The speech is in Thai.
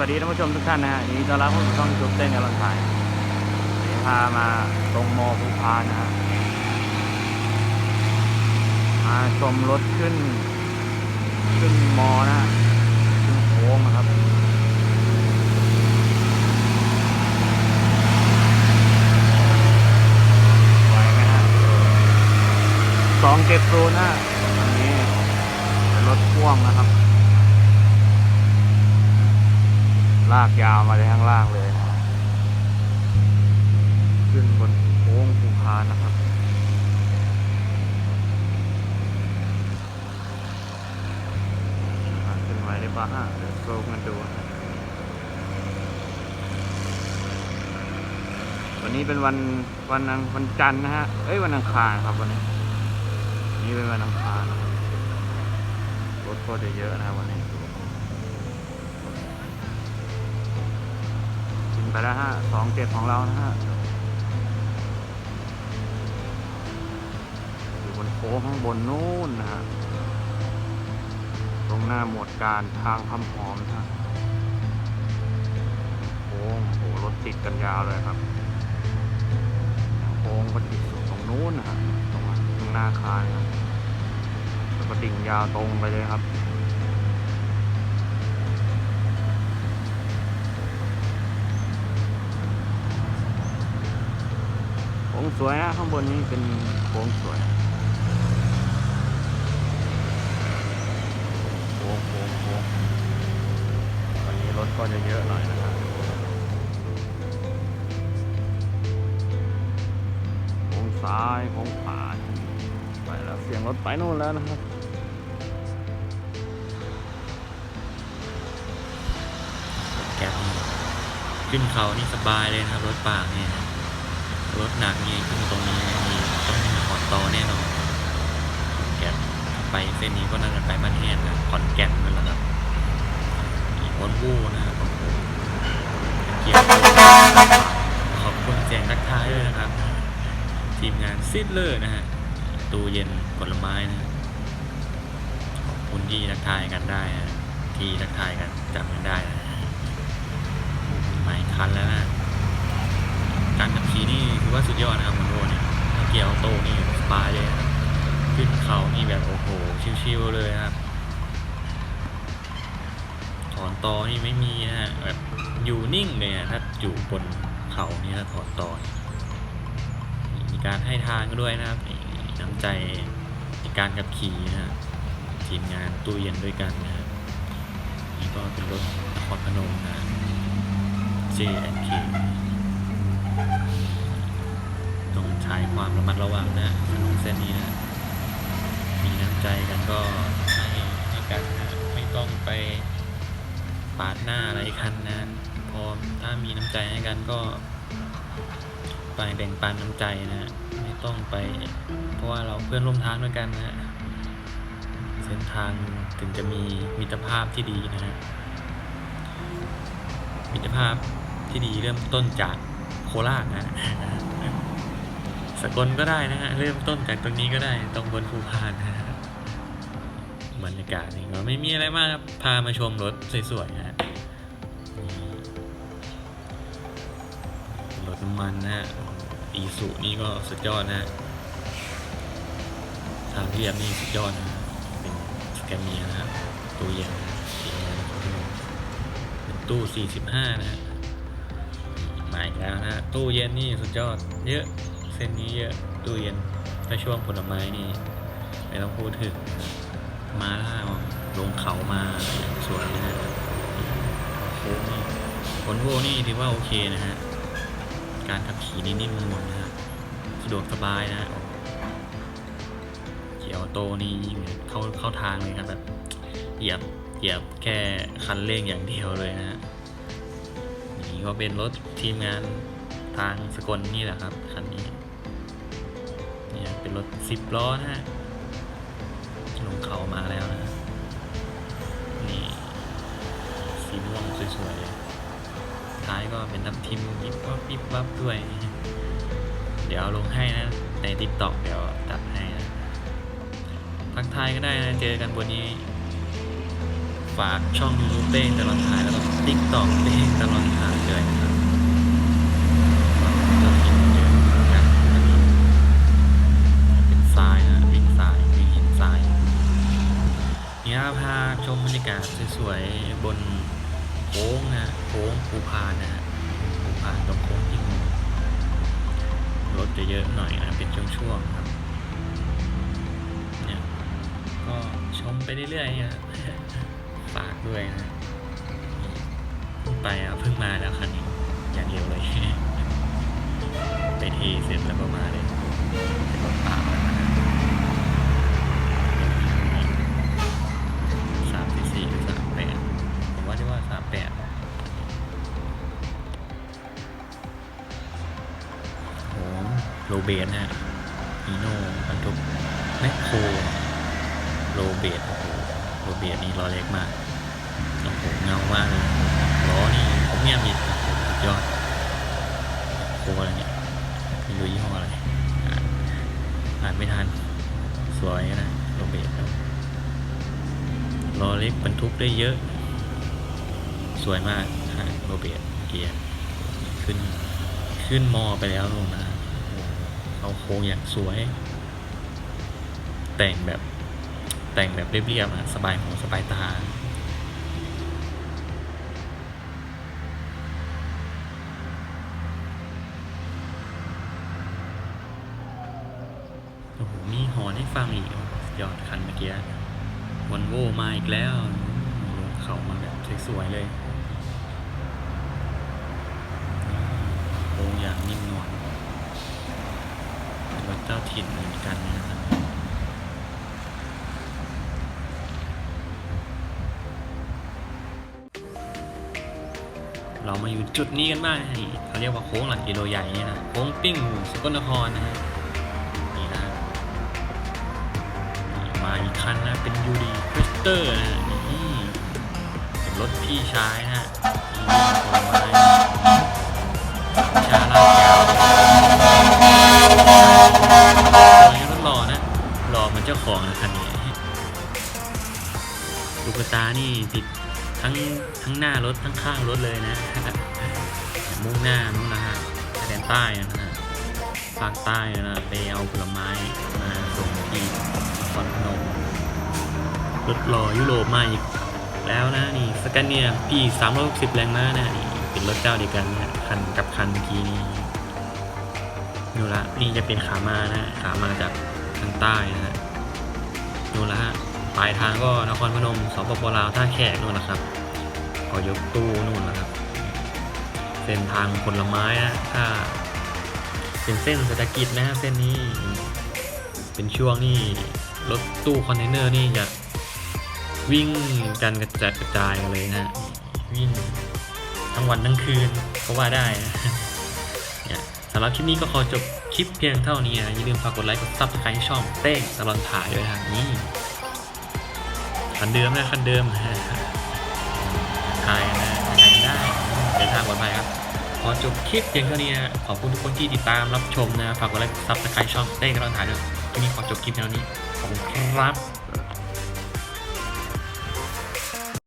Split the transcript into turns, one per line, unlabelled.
สวัสดีท่านผู้ชมทุกท่านนะฮะยินดีต้อนรับเข้าสู่ช่องจุดเต้นกำลังถ่ายนนี้พามาตรงมอภูพานนะฮะมาชมรถขึ้น ขึ้นมอนะฮะขึ้นโค้งนะครับไหวไหมฮะสองเก็บโซนนะอันนี้เป็นรถพ่วงนะครับ ลากยาวมาเลยข้างล่างเลย ขึ้นบนโค้งภูพานนะครับ ขึ้นไหวได้ปะฮะเดี๋ยวโซมกันดูวันนี้เป็นวันวันอังวันจันทร์นะฮะ เอ้ยวันอังคารครับวันนี้ นี่เป็นวันอังคารรถก็จะเยอะนะวันนี้ ไปแล้วฮะสองเจ็ดของเรานะฮะอยู่บนโค้งข้างบนนู้นนะฮะตรงหน้าหมวดการทางคำหอมนะฮะโค้งโอ้โหรถติดกันยาวเลยครับโค้งก็ติดสุดตรงนู้นนะฮะตรงหน้าคานครับแล้วก็ดิ่งยาวตรงไปเลยครับ โค้ง สวยนะข้างบนนี้เป็นโค้งสวยโค้งโค้งโค้งวันนี้รถก็จะเยอะหน่อยนะครับโค้งซ้ายโค้งขวาไปแล้วเสียงรถไปโน่นแล้วนะครับ
แก๊ปนี่ขึ้นเขานี่สบายเลยนะครับรถป่าเนี่ย รถหนักนี่ขึ้นตรงนี้นี่ต้องมีขอนตอแน่นอนแก๊ปไปเส้นนี้ก็น่าจะไปบ้านแห้งนะขอนแก่นนั่นแหละครับมีออนวูนะครับเกียร์ขอบคุณเสียงทักทายด้วยนะครับ ทีมงานซิดเลอร์นะฮะตู้เย็นผลไม้นะขอบคุณที่ทักทายกันได้นะที่ทักทายกันจำกันได้นะหลายคันแล้วนะ การขับขี่นี่ถือว่าสุดยอดนะครับมอนโรเนี่ยถ้าเกียร์ออโต้นี่สบายเลยครับขึ้นเขานี่แบบโอ้โหชิวๆเลยครับถอนตอนี่ไม่มีนะฮะแบบอยู่นิ่งเลยอะถ้าอยู่บนเขานี่ถ้าถอนตอนมีการให้ทางด้วยนะครับน้ำใจในการขับขี่นะฮะทีมงานตู้เย็นด้วยกันนะฮะนี่ก็เป็นรถนครพนมนะ JNK ต้องใช้ความระมัดระวังนะถนนเส้นนี้นะ มีน้ำใจกันก็ให้ให้กันนะไม่ต้องไปปาดหน้าอะไรกันนะพอถ้ามีน้ำใจให้กันก็ไปแบ่งปันน้ำใจนะไม่ต้องไป เพราะว่าเราเพื่อนร่วมทางด้วยกันนะเส้นทางถึงจะมีมิตรภาพที่ดีนะฮะมิตรภาพที่ดีเริ่มต้นจาก โคราชนะสกลก็ได้นะฮะ เริ่มต้นจากตรงนี้ก็ได้ ตรงบนภูพานนะฮะบรรยากาศนี่ก็ไม่มีอะไรมากครับ พามาชมรถสวยๆนะฮะรถน้ำมันนะฮะอีสุนี่ก็สุดยอดนะทางเรียบนี่สุดยอดนะเป็นสแกนเนียนะตู้เย็นนะสีแดงนะครับเป็นตู้ 45 นะฮะ แล้วนะตู้เย็นนี่สุดยอด เยอะเส้นนี้เยอะตู้เย็นถ้าช่วงผลไม้นี่ไม่ต้องพูดถึงมาล่าลงเขามาสวยนะฮะโค้งนี่ผลโวนี่ถือว่าโอเคนะฮะการขับขี่นี่นิ่มนวลนะฮะสะดวกสบายนะฮะเกียร์ออโตนี่ยิ่งเข้าเข้าทางเลยครับแบบเหยียบเหยียบแค่คันเร่งอย่างเดียวเลยนะฮะ ก็เป็นรถทีมงานทางสกลนี่แหละครับคันนี้เนี่ยเป็นรถสิบล้อนะฮะลงเขามาแล้วนะนี่สีม่วงสวยๆท้ายก็เป็นทับทิมยิบวับยิบวับด้วย เดี๋ยวเอาลงให้นะ ในติ๊กต็อกเดี๋ยวตัดให้นะทักทายก็ได้นะเจอกันบนนี้ฝากช่อง YouTube เป้งตลอดถ่ายแล้วก็ TikTok เป้งตลอดถ่าย เลยนะครับเจ้าถิ่นเยอะนะอันนี้เป็นทรายนะวิ่งทรายวิ่งหินทรายเนี่ยพาชมบรรยากาศสวยๆบนโค้งนะโค้งภูพานนะฮะภูพานตรงโค้งที่รถจะเยอะหน่อยนะเป็นช่วงๆครับเนี่ยก็ชมไปเรื่อยๆนะฝากด้วยนะ ไปอะเพิ่งมาแล้วคันนี้อย่างเดียวเลย ไปเทเสร็จแล้วก็มาเลยเป็นรถเปล่าแล้วนะสามสี่สี่หรือสามแปดผมว่าจะว่าสามแปดโอ้โลเบสนะฮะฮีโน่บรรทุกแมคโครโลเบสโอ้โหโลเบสนี่ล้อเล็กมากโอ้โหเงามากเลยล้อนี่ผมเนี่ยมีโอ้โหสุดยอดโคอะไรเนี่ยไม่รู้ยี่ห้ออะไรอ่านอ่านไม่ทัน สวยนะโรเบตครับล้อเล็กบรรทุก ได้เยอะ สวยมากฮะโรเบตเกียร์ขึ้น ขึ้นมอไปแล้วนู่นนะโอ้โหเขาโค้งอย่างสวย แต่งแบบแต่งแบบเรียบๆอะสบายหูสบายตาโอ้โหมีหอนให้ฟังอีกยอดคันเมื่อกี้วันโวมาอีกแล้ว เขามาแบบสวยๆเลยโค้งอย่างนิ่มนวลรถเจ้าถิ่นเหมือนกันนะครับเรามาอยู่จุดนี้กันบ้างเขาเรียกว่าโค้งหลักกิโลใหญ่นี่นะโค้งปิ้งหมูสกลนครนะฮะนี่นะมาอีกคันนะเป็นยูดีคริสเตอร์นะฮะ รถพี่ชายนะฮะนี่ผลไม้ชาลาดยาวนี่รถหล่อนะหล่อเหมือนเจ้าของนะคันนี้ลูกตานี่ติดทั้งทั้งหน้ารถทั้งข้างรถเลยนะ มุ่งหน้านู่นนะฮะชายแดนใต้นะฮะภาคใต้นะไปเอาผลไม้มาส่งที่นครพนมรถหล่อยุโรปมาอีก แล้วนะนี่สแกนเนียพี่สามร้อยสิบแรงม้านะนี่เป็นรถเจ้าเดียวกันนะคันกับคันเมื่อกี้นี่นู่นละนี่จะเป็นขามานะขามาจากทางใต้นะฮะนู่นละฮะปลายทางก็นครพนมสปปลาวท่าแขกนู่นนะครับก็ยกตู้นู่นนะครับเส้นทางผลไม้นะถ้าเป็นเส้นเศรษฐกิจนะเส้นนี้ เป็นช่วงนี่รถตู้คอนเทนเนอร์นี่จะ วิ่งกันกระจัดกระจายกันเลยนะฮะวิ่งทั้งวันทั้งคืนก็ว่าได้นะเนี่ยสำหรับคลิปนี้ก็ขอจบคลิปเพียงเท่านี้นะอย่าลืมฝากกดไลค์กดซับสไครต์ช่องเต้งตลอดถ่ายด้วยทางนี้คันเดิมนะคันเดิมถ่ายนะถ่ายได้เดินทางปลอดภัยครับขอจบคลิปเพียงเท่านี้นะขอบคุณทุกคนที่ติดตามรับชมนะฝากกดไลค์ซับสไครต์ช่องเต้กระดอนถ่ายด้วยที่นี่ขอจบคลิปเท่านี้ขอบคุณครับ